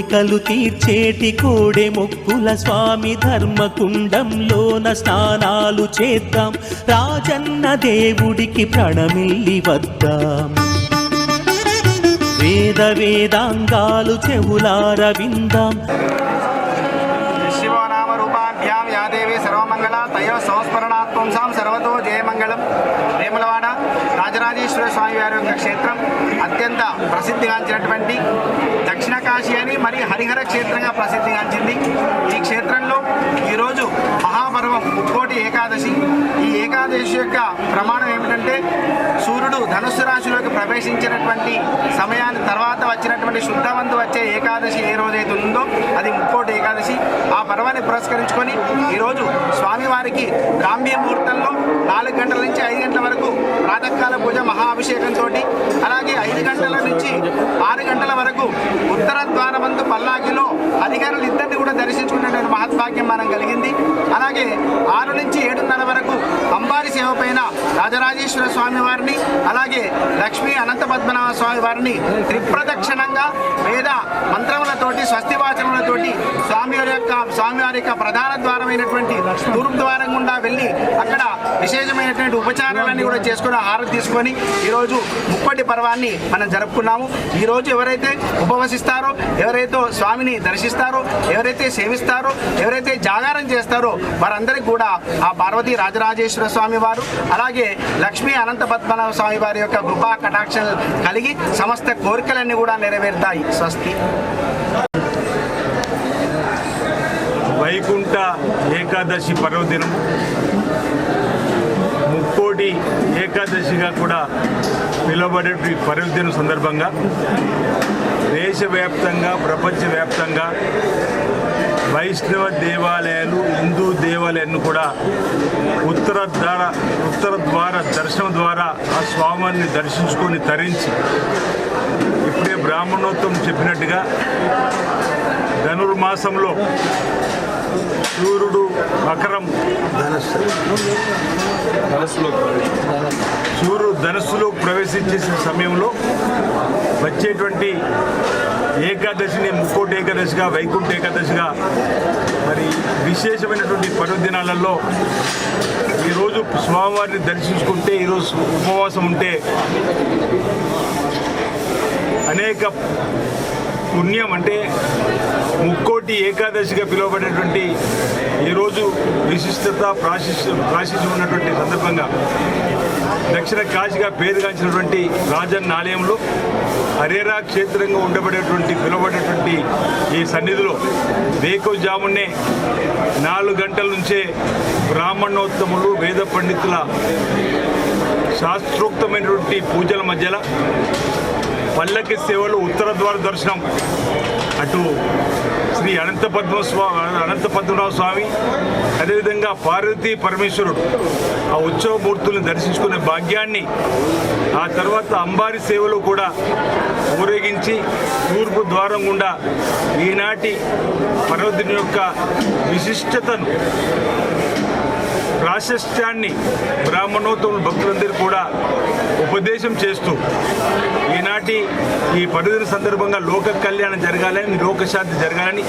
కోరికలు తీర్చేటి కోడే మొక్కుల స్వామి ధర్మకుండంలోన స్నానాలు చేద్దాం. రాజన్న దేవుడికి ప్రణమిల్లి వద్దాం. వేద వేదాంగాలు చెవులార విందాం. శివనామరూపాభ్యాం యా సర్వమంగళ తయో సంస్మరణాత్మంసాం సర్వతో జయమంగళం. వేములవాడ రాజరాజేశ్వర స్వామి వారి యొక్క క్షేత్రం అత్యంత ప్రసిద్ధిగాంచినటువంటి కాశీ అని మరి హరిహర క్షేత్రంగా ప్రసిద్ధిగాంచింది ఈ ఉత్తరాఖండ్లో ఈరోజు మహాపర్వం ముక్కోటి ఏకాదశి. ఈ ఏకాదశి యొక్క ప్రమాణం ఏమిటంటే సూర్యుడు ధనుస్సు రాశిలోకి ప్రవేశించినటువంటి సమయాన్ని తర్వాత వచ్చినటువంటి శుద్ధవంతు వచ్చే ఏకాదశి ఏ రోజైతే ఉందో అది ముక్కోటి ఏకాదశి. ఆ పర్వాన్ని పురస్కరించుకొని ఈరోజు స్వామివారికి గాంభీ ముహూర్తంలో నాలుగు గంటల నుంచి ఐదు గంటల వరకు ప్రాతకాల పూజ మహాభిషేకంతో అలాగే ఐదు గంటల నుంచి ఆరు గంటల వరకు ఉత్తర ద్వారమందు పల్లాకిలో అధికారులు ఇద్దరిని కూడా దర్శించుకునేటువంటి సౌభాగ్యం మనం కలిగింది. అలాగే ఆరు నుంచి ఏడున్నర వరకు అంబారి సేవ పైన రాజరాజేశ్వర స్వామి వారిని అలాగే లక్ష్మీ అనంత పద్మనాభ స్వామి వారిని త్రిప్రదక్షిణంగా వేద మంత్రములతోటి స్వస్తి వాచనములతోటి స్వామి యొక్క స్వామివారి యొక్క ప్రధాన ద్వారమైనటువంటి తూర్పు ద్వారం గుండా వెళ్ళి అక్కడ విశేషమైనటువంటి ఉపచారాలన్నీ కూడా చేసుకుని హారతి తీసుకొని ఈరోజు ముప్పటి పర్వాన్ని మనం జరుపుకున్నాము. ఈరోజు ఎవరైతే ఉపవసిస్తారో ఎవరైతే స్వామిని దర్శిస్తారో ఎవరైతే సేవిస్తారో ఎవరైతే జాగారం చేస్తారో వారందరికీ కూడా ఆ పార్వతీ రాజరాజేశ్వర స్వామి వారు అలాగే లక్ష్మీ అనంత పద్మనాభ స్వామి వారి యొక్క కృపా కటాక్షం కలిగి సమస్త కోరికలన్నీ కూడా నెరవేరుతాయి. స్వస్తి. వైకుంఠ ఏకాదశి పర్వదినం. ముక్కోటి ఏకాదశిగా కూడా పిలువబడే పర్వదినం సందర్భంగా దేశవ్యాప్తంగా ప్రపంచవ్యాప్తంగా వైష్ణవ దేవాలయాలు హిందూ దేవాలయాలను కూడా ఉత్తర ద్వార ఉత్తర ద్వార దర్శనం ద్వారా ఆ స్వామిని దర్శించుకొని తరించి ఇప్పుడే బ్రాహ్మణోత్వం చెప్పినట్టుగా ధనుర్మాసంలో సూర్యుడు మకరం సూర్యుడు ధనస్సులో ప్రవేశించేసిన సమయంలో వచ్చేటువంటి ఏకాదశిని ముక్కోటి ఏకాదశిగా వైకుంఠ ఏకాదశిగా. మరి విశేషమైనటువంటి పర్వదినాలలో ఈరోజు స్వామివారిని దర్శించుకుంటే ఈరోజు ఉపవాసం ఉంటే అనేక పుణ్యం అంటే ముక్కోటి ఏకాదశిగా పిలువబడేటువంటి ఈరోజు విశిష్టత ప్రాశిష్ ప్రాశిష్యం ఉన్నటువంటి సందర్భంగా దక్షిణ కాశీగా పేరుగాంచినటువంటి రాజన్న ఆలయంలో హరేరా క్షేత్రంగా ఉండబడేటువంటి పిలువబడేటువంటి ఈ సన్నిధిలో వేకోజామునే నాలుగు గంటల నుంచే బ్రాహ్మణోత్తములు వేద పండితుల శాస్త్రోక్తమైనటువంటి పూజల మధ్యలో పల్లకి సేవలు ఉత్తర ద్వార దర్శనం అటు శ్రీ అనంత పద్మస్వామి అనంత పద్మనాభ స్వామి అదేవిధంగా పార్వతీ పరమేశ్వరుడు ఆ ఉత్సవమూర్తులను దర్శించుకునే భాగ్యాన్ని ఆ తర్వాత అంబారి సేవలో కూడా ఊరేగించి తూర్పు ద్వారం గుండా ఈనాటి పర్వదిని యొక్క విశిష్టతను ప్రాశస్త్యాన్ని బ్రాహ్మణోత్తములు భక్తులందరూ కూడా ఉపదేశం చేస్తూ ఈనాటి ఈ పర్వదిన సందర్భంగా లోక కళ్యాణం జరగాలని లోకశాంతి జరగాలని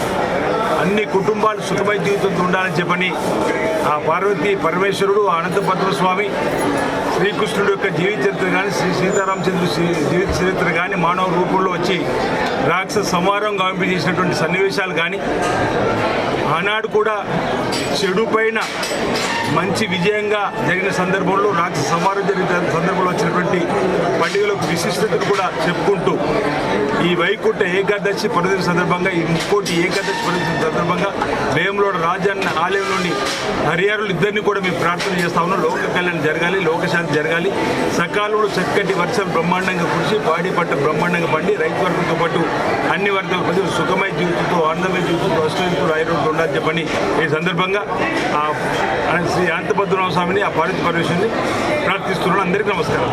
అన్ని కుటుంబాలు సుఖమై జీవితంతో ఉండాలని చెప్పని ఆ పార్వతి పరమేశ్వరుడు అనంత పద్మస్వామి స్వామి శ్రీకృష్ణుడు యొక్క జీవిత చరిత్ర కానీ శ్రీ సీతారామచంద్రుడు జీవిత చరిత్ర కానీ మానవ రూపంలో వచ్చి రాక్షస సంహారం చేసినటువంటి సన్నివేశాలు కానీ ఆనాడు కూడా చెడు పైన మంచి విజయంగా జరిగిన సందర్భంలో రాక్ష సంహారం జరిగిన సందర్భంలో వచ్చినటువంటి పండుగలకు విశిష్టతను కూడా చెప్పుకుంటూ ఈ వైకుంఠ ఏకాదశి పర్వదిన సందర్భంగా ఇంకోటి ఏకాదశి పర్వదిన సందర్భంగా వేములోడ రాజన్న ఆలయంలోని హరియారులు ఇద్దరిని కూడా మేము ప్రార్థన చేస్తా ఉన్నాం. లోక కళ్యాణం జరగాలి లోకశాంతి జరగాలి. సకాలంలో చక్కటి వర్షాలు బ్రహ్మాండంగా కురిసి పాడి పంట బ్రహ్మాండంగా పండి రైతు వర్గంతో పాటు అన్ని వర్గాల ప్రజలు సుఖమై జీవితంతో ఆనందమైన జీవితంతో అష్టంతో ఐరోడ్లు ఉండాలని చెప్పని ఈ సందర్భంగా శ్రీ అనంతపద్మనాభ స్వామిని ఆ పార్వతి పరమేశ్వరిని ప్రార్థిస్తున్నాను. అందరికీ నమస్కారం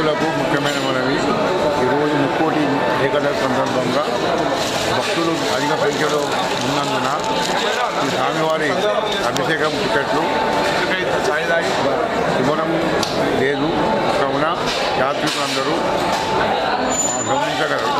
భక్తులకు ముఖ్యమైన మనవి ఈరోజు ముక్కోటి ఏకాదశి సందర్భంగా భక్తులు అధిక సంఖ్యలో ఉన్నందున ఈ స్వామివారి అభిషేకం టికెట్లు ఇవ్వడం లేదు. కావున యాత్రికులందరూ గమనించగలరు.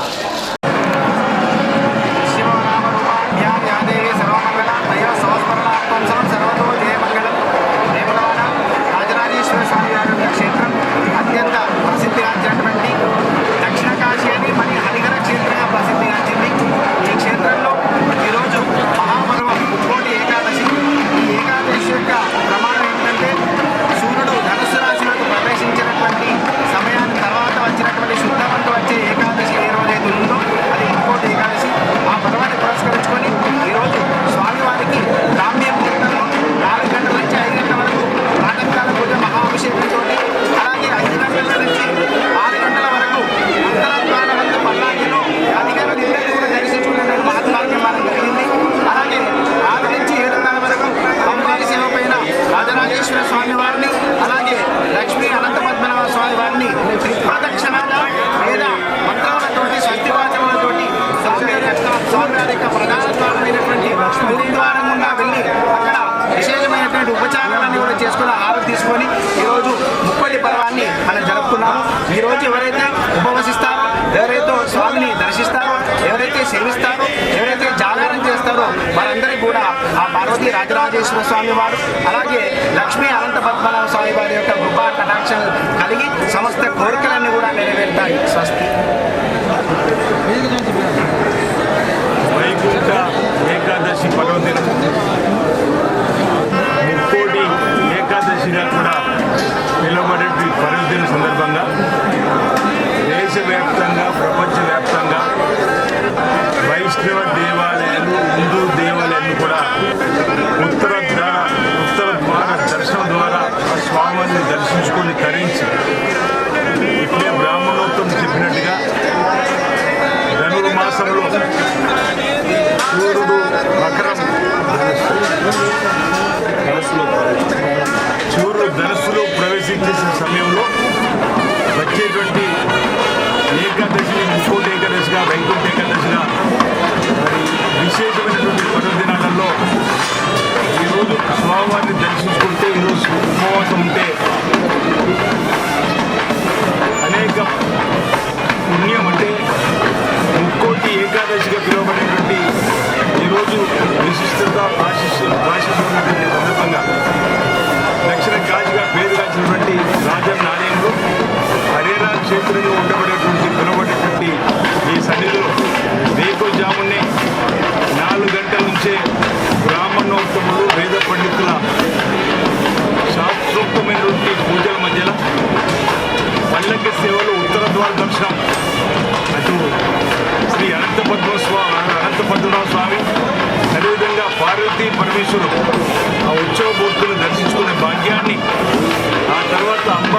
వెంకటేశ్వర స్వామి వారు అలాగే లక్ష్మీ అనంత పద్మనాభ స్వామి వారి యొక్క కృపా కటాక్షలు కలిగి సమస్త కోరికలన్నీ కూడా నెరవేరుతాయి. స్వస్తి. వైకుంఠ ఏకాదశి పర్వదినం వచ్చేటువంటి ఏకాదశి ముక్కోటి ఏకాదశిగా వైకుంఠ ఏకాదశిగా మరి విశేషమైనటువంటి పర్వదినాలలో ఈరోజు స్వామివారిని దర్శించుకుంటే ఈరోజు ఉపవాసం ఉంటే అనేక పుణ్యం అంటే ముక్కోటి ఏకాదశిగా పిలువబడేటువంటి ఈరోజు విశిష్టత ఆశిస్తు ఆశిస్తున్నటువంటి సందర్భంగా దక్షిణ కాశీగా పేరుగాంచినటువంటి రాజన్న ఆలయంలో హరేరా క్షేత్రంలో ఉండబడేటువంటి పిలువబడేటువంటి ఈ సన్నిధిలో రేపు నాలుగు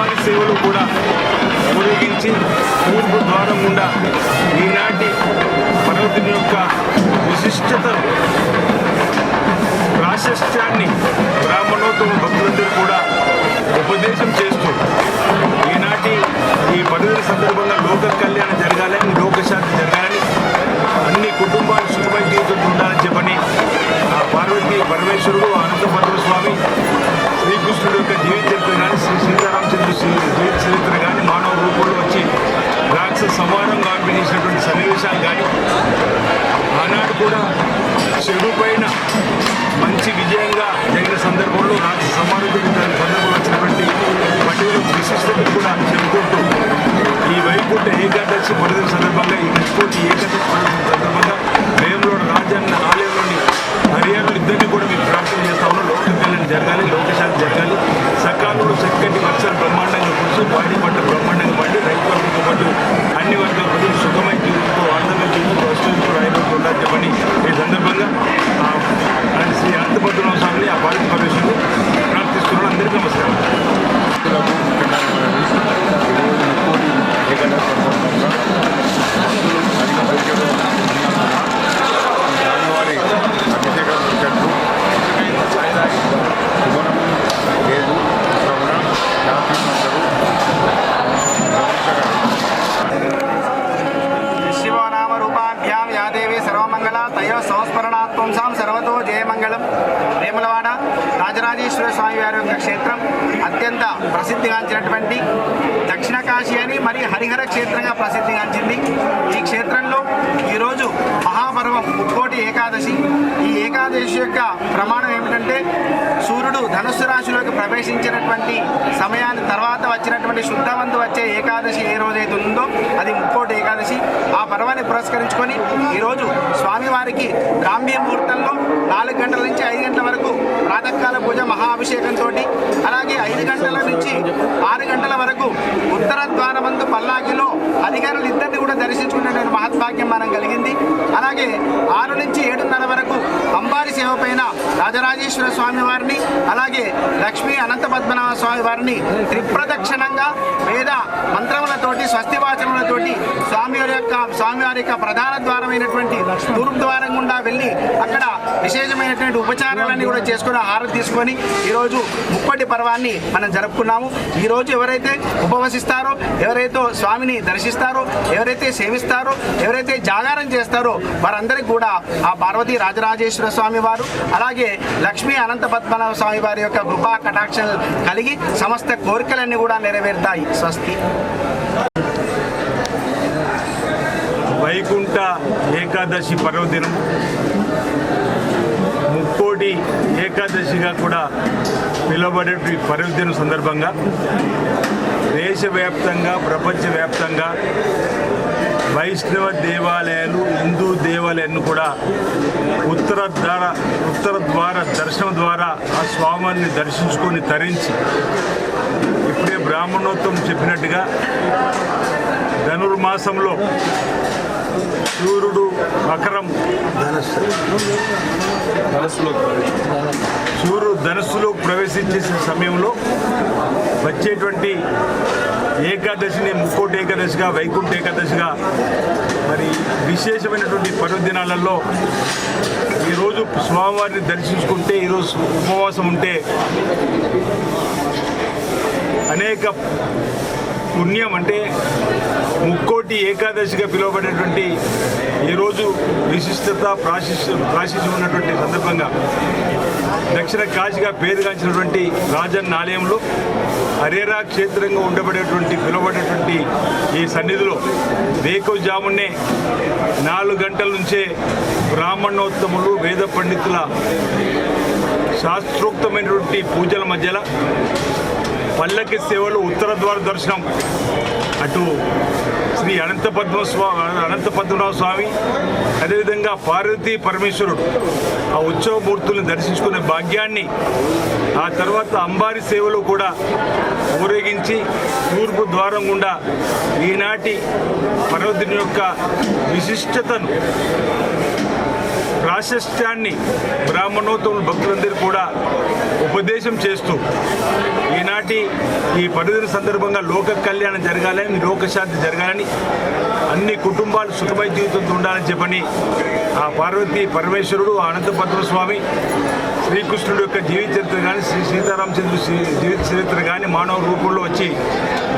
తర్వాత సేవలు కూడా ఊరేగించి తూర్పు ద్వారం గుండా ఈనాటి పర్వతం యొక్క విశిష్టత ప్రాశస్త్యాన్ని బ్రాహ్మణోత్తమ భక్తులందరూ కూడా ఉపదేశం చేస్తారు కూడా చెడు పైన మంచి విజయంగా జరిగిన సందర్భంలో నాకు సమానం జరిగిన సందర్భంలో వచ్చినటువంటి పండుగల విశిష్టతను కూడా చెప్పుకుంటూ ఈ వైకుంఠ ఏకాదశి మొదటి సందర్భంగా ఈ ముక్కోటి ముక్కోటి ఏంటంటే సూర్యుడు ధనుస్సు రాశిలోకి ప్రవేశించినటువంటి సమయాన్ని తర్వాత వచ్చినటువంటి శుద్ధవంతు వచ్చే ఏకాదశి ఏ రోజైతే ఉందో అది ముక్కోటి ఏకాదశి. ఆ పర్వాన్ని పురస్కరించుకొని ఈరోజు స్వామివారికి బ్రాహ్మీ ముహూర్తంలో నాలుగు గంటల నుంచి ఐదు గంటల వరకు ప్రాతకాల పూజ మహాభిషేకంతో అలాగే ఐదు గంటల నుంచి ఆరు గంటల వరకు ఉత్తర ద్వారమందు పల్లాకిలో అధికారులు ఇద్దరిని కూడా దర్శించుకునేటువంటి మహద్భాగ్యం మనం కలిగింది. అలాగే ఆరు నుంచి ఏడున్నర వరకు అంబారి సేవ పైన రాజరాజేశ్వరి స్వామి వారిని అలాగే లక్ష్మీ అనంత పద్మనాభ స్వామి వారిని త్రిప్రదక్షిణంగా వేద మంత్రములతోటి స్వస్తి వాచనములతోటి స్వామి యొక్క స్వామి వారి యొక్క ప్రధాన ద్వారమైనటువంటి తూర్పు ద్వారం గుండా వెళ్ళి అక్కడ విశేషమైనటువంటి ఉపచారాలన్నీ కూడా చేసుకుని హారతి తీసుకొని ఈరోజు ముప్పటి పర్వాన్ని మనం జరుపుకున్నాము. ఈరోజు ఎవరైతే ఉపవసిస్తారో ఎవరైతే స్వామిని దర్శిస్తారో ఎవరైతే సేవిస్తారో ఎవరైతే జాగారం చేస్తారో వారందరికీ కూడా ఆ పార్వతీ రాజరాజేశ్వర స్వామి వారు అలాగే లక్ష్మీ అనంత పద్మనాభ స్వామి వారి యొక్క కృపా కటాక్షం కలిగి సమస్త కోరికలన్నీ కూడా నెరవేరుతాయి. స్వస్తి. వైకుంఠ ఏకాదశి పర్వదినం. ముక్కోటి ఏకాదశిగా కూడా పిలువబడే ఈ పర్వదినం సందర్భంగా దేశవ్యాప్తంగా ప్రపంచవ్యాప్తంగా వైష్ణవ దేవాలయాలు హిందూ దేవాలయాలను కూడా ఉత్తర ద్వార ఉత్తర ద్వార దర్శనం ద్వారా ఆ స్వామిని దర్శించుకొని తరించి ఇప్పుడే బ్రాహ్మణోత్వం చెప్పినట్టుగా ధనుర్మాసంలో సూర్యుడు మకరం సూర్యుడు ధనస్సులో ప్రవేశించేసిన సమయంలో వచ్చేటువంటి ఏకాదశిని ముక్కోటి ఏకాదశిగా వైకుంఠ ఏకాదశిగా. మరి విశేషమైనటువంటి పర్వదినాలలో ఈరోజు స్వామివారిని దర్శించుకుంటే ఈరోజు ఉపవాసం ఉంటే అనేక పుణ్యం అంటే ముక్కోటి ఏకాదశిగా పిలువబడేటువంటి ఈరోజు విశిష్టత ప్రాశిష్ ప్రాశిష్యం ఉన్నటువంటి సందర్భంగా దక్షిణ కాశీగా పేరుగాంచినటువంటి రాజన్న ఆలయంలో హరేరా క్షేత్రంగా ఉండబడేటువంటి పిలువబడేటువంటి ఈ సన్నిధిలో వేకోజామునే నాలుగు గంటల నుంచే బ్రాహ్మణోత్తములు వేద పండితుల శాస్త్రోక్తమైనటువంటి పూజల మధ్యలో పల్లకి సేవలు ఉత్తర ద్వార దర్శనం. అటు శ్రీ అనంత పద్మస్వామి అనంత పద్మనాభ స్వామి అదేవిధంగా పార్వతీ పరమేశ్వరుడు. ఆ ఉత్సవమూర్తుల్ని దర్శించుకునే భాగ్యాన్ని ఆ తర్వాత అంబారి సేవలు కూడా ఊరేగించి తూర్పు ద్వారం గుండా ఈనాటి పర్వదిని యొక్క విశిష్టతను ప్రాశస్త్యాన్ని బ్రాహ్మణోత్తములు భక్తులందరూ కూడా ఉపదేశం చేస్తూ ఈనాటి ఈ పర్వదిన సందర్భంగా లోక కళ్యాణం జరగాలని లోకశాంతి జరగాలని అన్ని కుటుంబాలు సుఖమై జీవితంతో ఉండాలని చెప్పని ఆ పార్వతి పరమేశ్వరుడు అనంత పద్మస్వామి స్వామి శ్రీకృష్ణుడు యొక్క జీవిత చరిత్ర కానీ శ్రీ సీతారామచంద్రు జీవిత చరిత్ర కానీ మానవ రూపంలో వచ్చి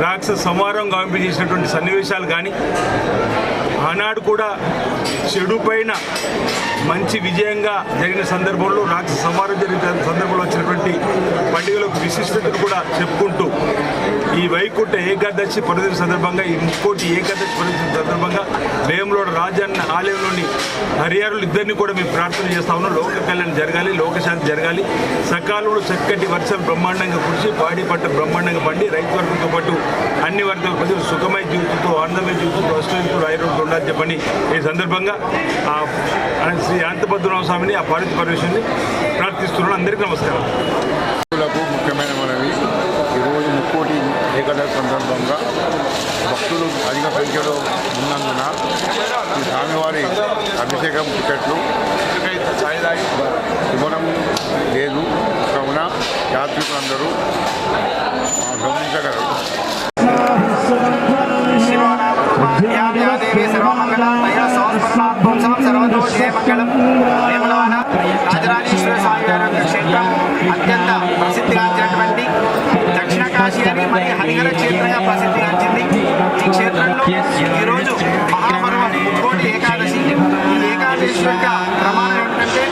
రాక్షస సంహారం గావింపజేసినటువంటి సన్నివేశాలు కానీ ఆనాడు కూడా చెడు పైన మంచి విజయంగా జరిగిన సందర్భంలో రాక్ష సంహారం జరిగిన సందర్భంలో వచ్చినటువంటి పండుగలకు విశిష్టతను కూడా చెప్పుకుంటూ ఈ వైకుంఠ ఏకాదశి పర్వదిన సందర్భంగా ఇంకోటి ఏకాదశి పర్వదిన సందర్భంగా వేములోడ రాజన్న ఆలయంలోని హరియారులు ఇద్దరిని కూడా మేము ప్రార్థన చేస్తా ఉన్నాం. లోక కళ్యాణం జరగాలి లోకశాంతి జరగాలి. సకాలంలో చక్కటి వర్షాలు బ్రహ్మాండంగా కురిసి పాడి పంట బ్రహ్మాండంగా పండి రైతు వర్గంతో పాటు అన్ని వర్గాల ప్రజలు సుఖమయ జీవితంతో ఆనందమయ జీవితంతో అష్టంతో ఐరోజు ఉండాలని చెప్పని ఈ సందర్భంగా ఆ శ్రీ అనంతపద్మనాభ స్వామిని ఆ పార్వతి పరమేశ్వరిని ప్రార్థిస్తున్నాను. అందరికీ నమస్కారం. ముఖ్యమైన మనవి ఈరోజు ముక్కోటి ఏకాదశి సందర్భంగా భక్తులు అధిక సంఖ్యలో ఉన్నందున ఈ స్వామివారి అభిషేకం టికెట్లు ఇవ్వడం లేదు. ఈరోజు మహాపర్వం ముక్కోటి ఏకాదశి. ఈ ఏకాదశి యొక్క ప్రమాణం ఏంటంటే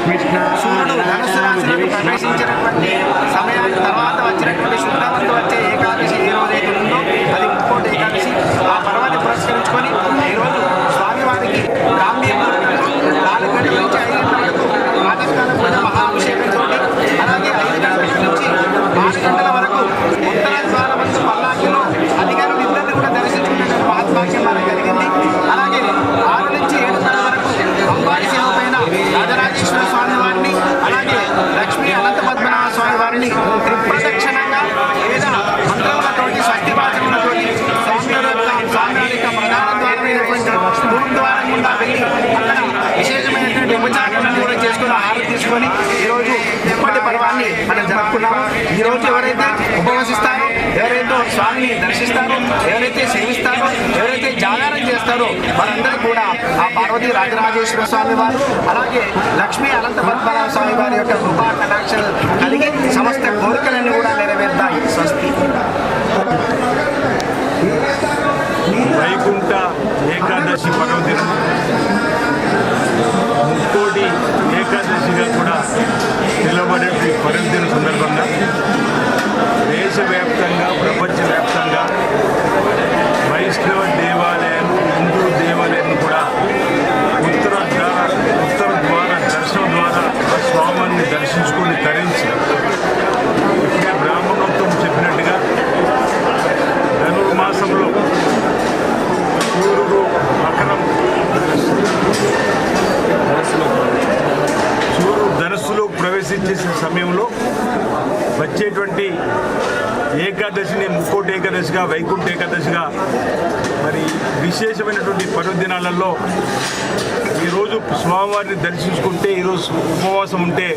సూర్యుడు ధనుసు రాశిలోకి ప్రవేశించినటువంటి సమయానికి తర్వాత వచ్చినటువంటి శుక్రవంతి వచ్చే ఏకాదశి. కూడా ఆహారం తీసుకొని ఈరోజు తిరుపతి పర్వాన్ని మనం జరుపుకున్నాము. ఈరోజు ఎవరైతే ఉపవసిస్తారో ఎవరైతే స్వామిని దర్శిస్తారో ఎవరైతే సేవిస్తారో ఎవరైతే జాగారం చేస్తారో వారందరూ కూడా ఆ పార్వతి రాజరాజేశ్వర స్వామి వారు అలాగే లక్ష్మీ అనంత పద్మనాభ స్వామి వారి యొక్క కృపా కటాక్షలు కలిగి సమస్త కోరికలన్నీ కూడా నెరవేరుతాయి. స్వస్తి. వైకుంఠ ఏకాదశి పర్వదినం. ముక్కోటి ఏకాదశిగా కూడా నిలబడే ఈ సందర్భంగా దేశవ్యాప్తంగా ప్రపంచవ్యాప్తంగా వైష్ణవ దేవాలయాలు హిందూ దేవాలయాలను కూడా దర్శించేసిన సమయంలో వచ్చేటువంటి ఏకాదశిని ముక్కోటి ఏకాదశిగా వైకుంఠ ఏకాదశిగా మరి విశేషమైనటువంటి పర్వదినాలలో ఈరోజు స్వామివారిని దర్శించుకుంటే ఈరోజు ఉపవాసం ఉంటే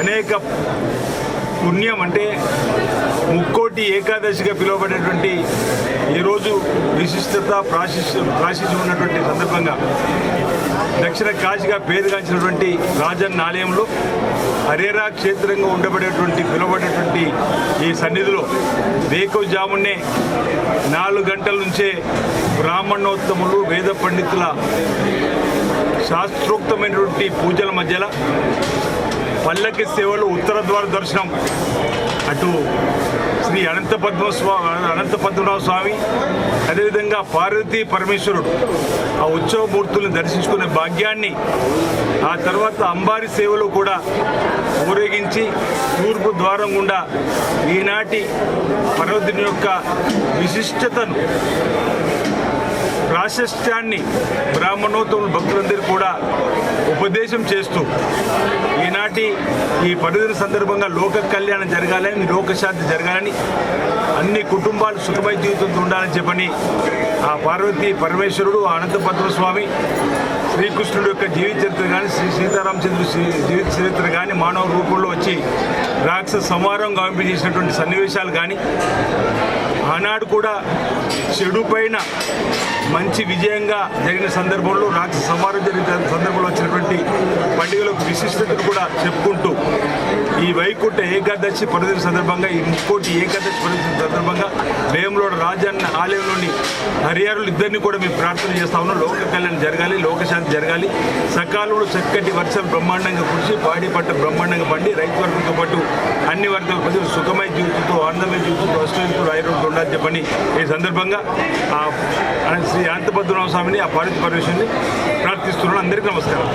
అనేక పుణ్యం అంటే ముక్కోటి ఏకాదశిగా పిలువబడేటువంటి ఈరోజు విశిష్టత ప్రాశిష్య ప్రాశిష్యం ఉన్నటువంటి సందర్భంగా దక్షిణ కాశీగా పేరుగాంచినటువంటి రాజన్న ఆలయంలో హరేరా క్షేత్రంగా ఉండబడేటువంటి పిలువబడేటువంటి ఈ సన్నిధిలో వేకుజామునే నాలుగు గంటల నుంచే బ్రాహ్మణోత్తములు వేద పండితుల శాస్త్రోక్తమైనటువంటి పూజల మధ్యలో పల్లకి సేవలు ఉత్తర ద్వార దర్శనం అటు శ్రీ అనంత పద్మ అనంత పద్మనాభ స్వామి అదేవిధంగా పార్వతీ పరమేశ్వరుడు. ఆ ఉత్సవమూర్తుల్ని దర్శించుకునే భాగ్యాన్ని ఆ తర్వాత అంబారి సేవలు కూడా ఊరేగించి తూర్పు ద్వారం గుండా ఈనాటి పర్వదిని యొక్క విశిష్టతను ప్రాశస్త్యాన్ని బ్రాహ్మణోత్తములు భక్తులందరూ కూడా ఉపదేశం చేస్తూ ఈనాటి ఈ పర్వదిన సందర్భంగా లోక కళ్యాణం జరగాలని లోకశాంతి జరగాలని అన్ని కుటుంబాలు సుఖమై జీవితంతో ఉండాలని చెప్పని ఆ పార్వతీ పరమేశ్వరుడు అనంతపద్మ స్వామి శ్రీకృష్ణుడు యొక్క జీవిత చరిత్ర కానీ శ్రీ సీతారామచంద్రుడు జీవిత చరిత్ర కానీ మానవ రూపంలో వచ్చి రాక్షస సంహారం గాంపించేసినటువంటి సన్నివేశాలు కానీ ఆనాడు కూడా చెడు పైన మంచి విజయంగా జరిగిన సందర్భంలో రాక్షస సంహారం జరిగిన సందర్భంలో వచ్చినటువంటి పండుగలకు విశిష్టతను కూడా చెప్పుకుంటూ ఈ వైకుంఠ ఏకాదశి పర్వదిన సందర్భంగా ఈ ముక్కోటి ఏకాదశి పర్వదిన సందర్భంగా వేములోడ రాజన్న ఆలయంలోని హరియారులు ఇద్దరిని కూడా మేము ప్రార్థన చేస్తా ఉన్నాం. లోక కళ్యాణం జరగాలి లోకశాంతి జరగాలి. సకాలంలో చక్కటి వర్షాలు బ్రహ్మాండంగా కురిసి పాడి పంట బ్రహ్మాండంగా పండి రైతు వర్గంతో పాటు అన్ని వర్గాల ప్రజలు సుఖమయ జీవితంతో ఆనందమయ జీవితంతో అష్టంతో ఆయుర్వేదంతో ఉండాలని చెప్పని ఈ సందర్భంగా శ్రీ అనంతపద్మనాభ స్వామిని ఆ పార్వతి పరమేశ్వరిని ప్రార్థిస్తున్నాను అందరికీ నమస్కారం.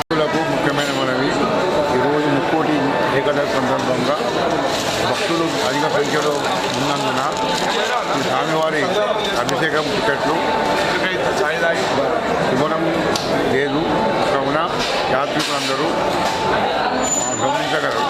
భక్తులకు ముఖ్యమైన మనవి ఈరోజు ముక్కోటి ఏకాదశి సందర్భంగా భక్తులు అధిక సంఖ్యలో ఉన్నందున ఈ స్వామివారి అభిషేకం టికెట్లు ఇవ్వడం లేదు. కావున యాత్రికులందరూ గమనించగలరు.